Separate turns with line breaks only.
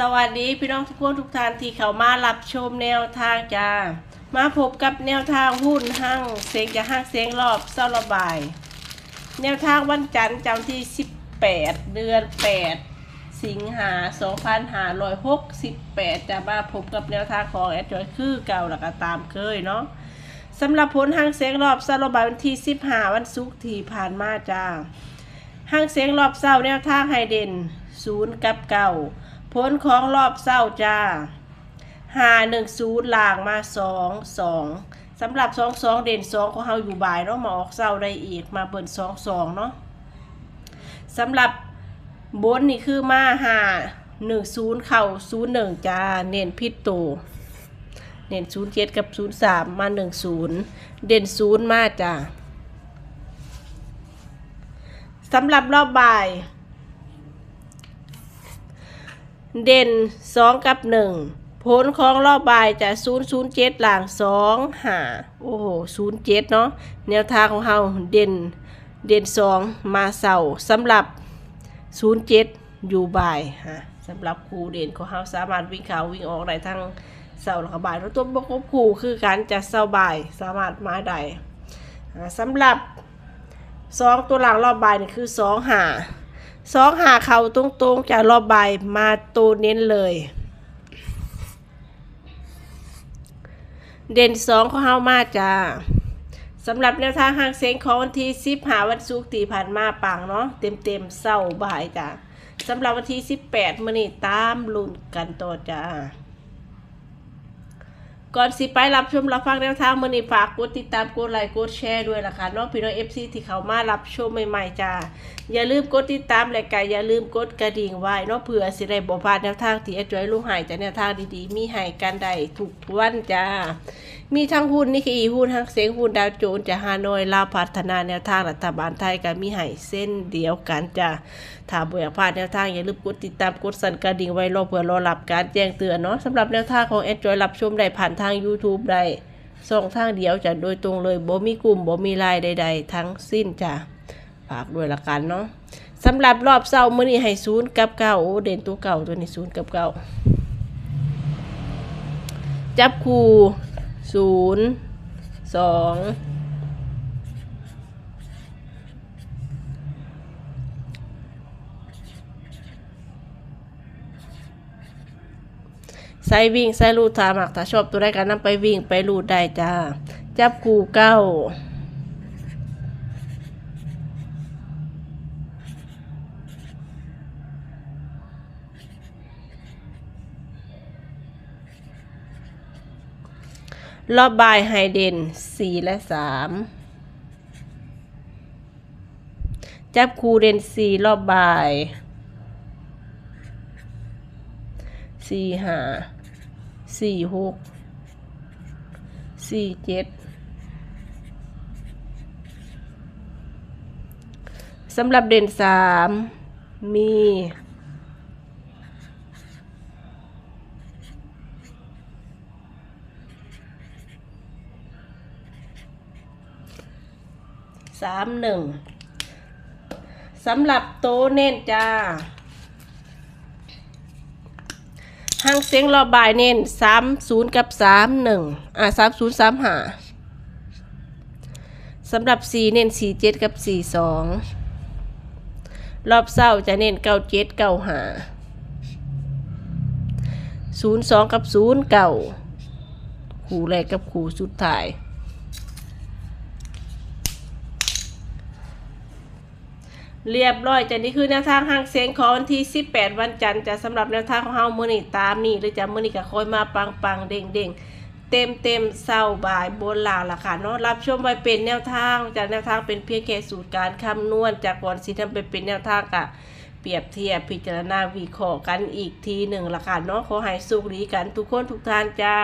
สวัสดีพี่น้องทุกคนทุกท่านที่เข้ามารับชมแนวทางจ้า มาพบกับแนวทางหุ้นห้างเสียงจะห้างเสียงรอบเศร้าระบาย แนวทางวันจันทร์จำที่ 18 เดือน 8 สิงหา2568 จะมาพบกับแนวทางของแอดจอยคือเก่าแล้วก็ตามเคยเนาะสำหรับผลห้างเสียงรอบเศร้าระบายวันที่ 15 วันศุกร์ที่ผ่านมาจ้าห้างเสียงรอบเศร้าแนวทางไฮเดนศูนย์กับเก่า ผลของรอบเศร้าจ้าหาหนึ่งศูนย์ลางมาสองสองสำหรับสองสองเด่นสองของเฮาอยู่บ่ายเนาะมาออกเศร้าได้อีกมาเปิดสองสองเนาะสำหรับบนนี่คือมาหาหนึ่งศูนย์เข่าศูนย์หนึ่งจ้าเน้นพิษตูเน้นศูนย์เจ็ดกับศูนย์สามมาหนึ่งศูนย์เด่นศูนย์มาจ้าสำหรับรอบบ่าย เด่นสองกับหนึ่งผลของรอบบ่ายจะศูนย์ศูนย์เจ็ดหลังสองหาโอ้โหศูนย์เจ็ดเนาะแนวทางของเราเด่นเด่นสองมาเสาสำหรับศูนย์เจ็ดอยู่บ่ายฮะสำหรับครูเด่นของเราสามารถวิ่งเขาวิ่งออกได้ทั้งเสาและบ่ายแล้วตัวประกบคู่คือการจะเสาบ่ายสามารถมาได้สำหรับสองตัวหลังรอบใบนี่คือสองหา สองหาเข่าตรงๆจากรอบใบมาตัวเน้นเลย เด่นสองของเฮามาจ้าสำหรับแนวทางหางเซงของวันที่สิบหาวันศุกร์ที่ผ่านมาปังเนาะเต็มเต็มๆเศร้าบ่ายจ้าสำหรับวันที่สิบแปดมื่อนี้ตามลุ้นกันต่อจ้า ก่อนสิไปรับชมรับฟังแนวทางมือนี้ฝากกดติดตามกดไลค์กดแชร์ด้วยล่ะค่ะน้องพี่น้องเอฟซีที่เขามารับชมใหม่ๆจ้าอย่าลืมกดติดตามและก็อย่าลืมกดกระดิ่งไว้เนาะเผื่อสิได้บ่พลาดแนวทางที่อาจอยลูกหายจากแนวทางดีๆ มีให้กันได้ทุกวันจ้ามีทั้งหุ้นนี่คืออีหุ้นทั้งเสียงหุ้นดาวโจนส์จะฮานอยลาพัฒนาแนวทางรัฐบาลไทยก็มีให้เส้นเดียวกันจ้าถ้าบ่อยากพลาดแนวทางอย่าลืมกดติดตามกดสั่นกระดิ่งไว้รอเพื่อรอรับการแจ้งเตือนเนาะสำหรับแนวทางของแอดจอยรับชมได้ผ่านทาง YouTube ได้ส่องทางเดียวจะโดยตรงเลยบ่มีกลุ่มบ่มีไลน์ใด ๆ ทั้งสิ้นจ้าฝากด้วยละกันเนาะสำหรับรอบเช้ามื้อนี้ให้ศูนย์กับเก้าโอ้เด่นตัวเก่าตัวนี้ศูนย์กับเก้าจับคู่ศูนย์สอง ใส่วิ่งใส่ลูดถาหมักถ้าชอบตัวใดกันนำไปวิ่งไปลูดได้จ้า จับคู่เก้ารอบบายไฮเดนสี่และสามจับคูเดนสี่รอบบาย สี่ห้าสี่หกสี่เจ็ดสำหรับเด่นสามมีสามหนึ่งสำหรับโตเน้นจ้า ห้างเสียงรอบบ่ายเน้นสามศูนย์กับสามหนึ่งอ่าสามศูนย์สามหาสำหรับสี่เน้นสี่เจ็ดกับสี่สองรอบเศร้าจะเน้นเก้าเจ็ดเก้าหาศูนย์สองกับศูนย์เก้าคู่แรกกับคู่สุดท้าย เรียบร้อยจ้ะนี่คือแนวทางห้างเสียงของวันที่ 18 วันจันทร์จะสำหรับแนวทางของเฮามื้อนี้ตามนี้หรือจะมื้อนี้ก็คอยมาปังปังๆเด้งเด้งๆ เต็มเต็มๆเศร้าบ่ายบนลาล่ะค่ะเนาะรับชมไว้เป็นแนวทางจากแนวทางเป็นเพียงแค่สูตรการคำนวณจากก่อนสิทำไปเป็นแนวทางกะเปรียบเทียบพิจารณาวิเคราะห์กันอีกทีหนึ่งล่ะค่ะเนาะขอให้สุขดีกันทุกคนทุกท่านจ้า